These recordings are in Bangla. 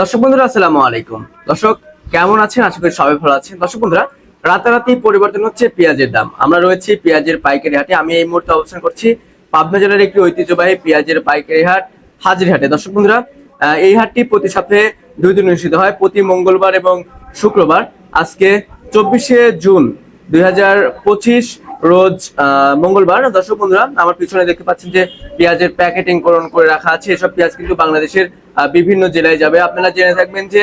দর্শক বন্ধুরা, আসসালামু আলাইকুম। দর্শক, কেমন আছেন? আশা করি সবাই ভালো আছেন। দর্শক বন্ধুরা, রাতারাতি পরিবর্তন হচ্ছে পেঁয়াজের দাম। আমরা রয়েছি পেঁয়াজের পাইকারি হাটে। আমি এই মুহূর্তে অবস্থান করছি পাবনা জেলার একটি ঐতিহ্যবাহী পেঁয়াজের পাইকারি হাট, হাজির হাটে। দর্শক বন্ধুরা এই হাটটি প্রতি সপ্তাহে দুই দিন অনুষ্ঠিত হয়, প্রতি মঙ্গলবার এবং শুক্রবার। আজকে চব্বিশে জুন দুই হাজার পঁচিশ রোজ মঙ্গলবার। দর্শক বন্ধুরা, আমার পিছনে দেখতে পাচ্ছেন যে পেঁয়াজের প্যাকেটিং করণ করে রাখা আছে। এসব পেঁয়াজ কিন্তু বাংলাদেশের বিভিন্ন জেলায় যাবে। আপনারা জেনে থাকবেন যে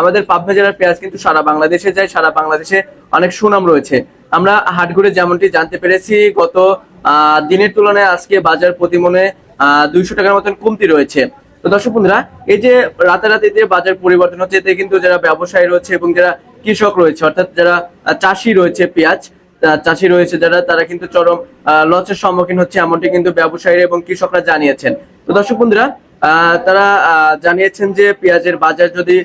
আমাদের পাবনা জেলার পেঁয়াজ কিন্তু সারা বাংলাদেশে যায়, সারা বাংলাদেশে অনেক সুনাম রয়েছে। আমরা হাট ঘুরে যেমনটি জানতে পেরেছি, গত দিনের তুলনায় আজকে বাজার প্রতিমনে দুইশো টাকার মতন কমতি রয়েছে। তো দর্শক বন্ধুরা, এই যে রাতারাতি যে বাজার পরিবর্তন হচ্ছে, এতে কিন্তু যারা ব্যবসায়ী রয়েছে এবং যারা কৃষক রয়েছে, অর্থাৎ যারা চাষি রয়েছে পেঁয়াজ চাষি রয়েছে যারা তারা কিন্তু চরম আহ, লসের সম্মুখীন হচ্ছে এমনটি কিন্তু ব্যবসায়ী এবং কৃষকরা জানিয়েছেন। তো দর্শক বন্ধুরা আহ, তারা আহ, জানিয়েছেন যে পেঁয়াজের বাজার যদি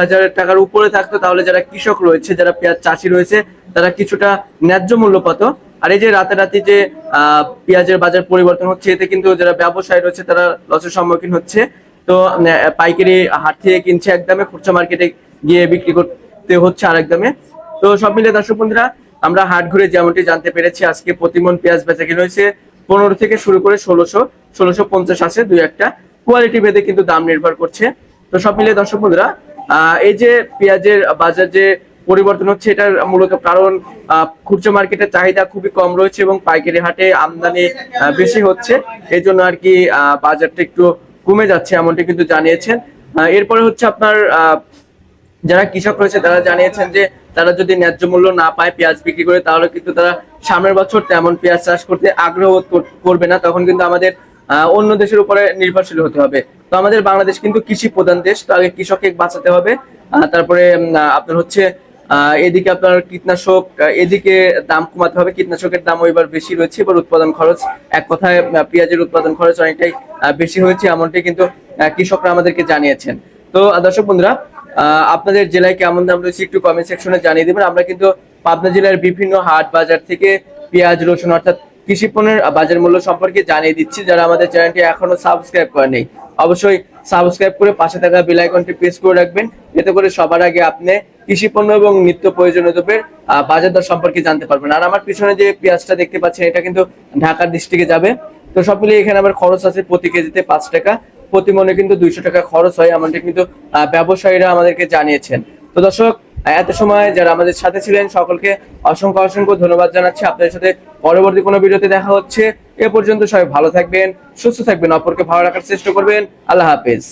হাজার টাকার উপরে থাকতো তাহলে যারা কৃষক রয়েছে যারা পেঁয়াজ চাষি রয়েছে তারা কিছুটা ন্যায্য মূল্য পাতো। আর এই যে রাতারাতি যে আহ, পেঁয়াজের বাজার পরিবর্তন হচ্ছে এতে কিন্তু যারা ব্যবসায়ী রয়েছে তারা লসের সম্মুখীন হচ্ছে। তো পাইকারি হাট থেকে কিনছে এক দামে খুচরা মার্কেটে গিয়ে বিক্রি করতে হচ্ছে আর দামে। তো সব মিলে দর্শক বন্ধুরা আমরা হাট ঘুরে যেমনটি জানতে পেরেছি, আজকে প্রতিমন পেঁয়াজ বেচা কিনে হয়েছে পনেরো থেকে শুরু করে ষোলোশো ষোলোশো পঞ্চাশ আছে দুই একটা। কোয়ালিটি ভেদে কিন্তু দাম নির্ভর করছে। তো সব মিলিয়ে দর্শক বন্ধুরা এই যে পেঁয়াজের বাজার যে পরিবর্তন হচ্ছে, এটার মূলত কারণ খুচরা মার্কেটের চাহিদা খুবই কম রয়েছে এবং পাইকারি হাটে আমদানি বেশি হচ্ছে। এই জন্য আর কি বাজারটা একটু কমে যাচ্ছে এমনটি কিন্তু জানিয়েছেন। এরপরে হচ্ছে আপনার যারা কৃষক রয়েছে, তারা জানিয়েছেন যে তারা যদি ন্যায্য মূল্য না পায় পেঁয়াজ বিক্রি করে, তাহলে কিন্তু তারা সামনের বছর তেমন পেঁয়াজ চাষ করতে আগ্রহ করবে না। তখন কিন্তু আমাদের অন্য দেশের উপরে নির্ভরশীল হতে হবে। তো আমাদের বাংলাদেশ কিন্তু কৃষি প্রধান দেশ, তো আগে কৃষককে বাঁচাতে হবে। তারপরে আপনার হচ্ছে এদিকে আপনার কীটনাশক এদিকে দাম কমাতে হবে। কীটনাশকের দাম এবার বেশি রয়েছে, এবার উৎপাদন খরচ, এক কথায় পেঁয়াজের উৎপাদন খরচ অনেকটাই বেশি হয়েছে, এমনটাই কিন্তু কৃষকরা আমাদেরকে জানিয়েছেন। তো দর্শক বন্ধুরা আপনাদের জেলায় কেমন দাম রয়েছে একটু কমেন্ট সেকশনে জানিয়ে দেবেন। আমরা কিন্তু পাবনা জেলার বিভিন্ন হাট বাজার থেকে পেঁয়াজ, রসুন অর্থাৎ কৃষি পণ্যের বাজার মূল্য সম্পর্কে জানিয়ে দিচ্ছি। যারা আমাদের চ্যানেলটি এখনও সাবস্ক্রাইব করেনি অবশ্যই সাবস্ক্রাইব করে পাশে থাকা বেল প্রেস করে রাখবেন। এতে করে সবার আগে আপনি কৃষি পণ্য এবং নিত্য প্রয়োজনীয় দ্রব্যের বাজার দর সম্পর্কে জানতে পারবেন। আর আমার পিছনে যে পেঁয়াজটা দেখতে পাচ্ছেন, এটা কিন্তু ঢাকার ডিস্ট্রিক্টে যাবে। তো সব মিলিয়ে এখানে আমার খরচ আছে প্রতি কেজিতে পাঁচ টাকা। প্রতি মনে কিন্তু দুইশো টাকা খরচ হয়, এমনটা কিন্তু ব্যবসায়ীরা আমাদেরকে জানিয়েছেন। তো দর্শক এত সময় যারা আমাদের সাথে ছিলেন, সকলকে অসংখ্য অসংখ্য ধন্যবাদ জানাচ্ছি। আপনাদের সাথে পরবর্তী কোনো ভিডিওতে দেখা হচ্ছে। এ পর্যন্ত সবাই ভালো থাকবেন, সুস্থ থাকবেন, অপরকে ভালো রাখার চেষ্টা করবেন। আল্লাহ হাফেজ।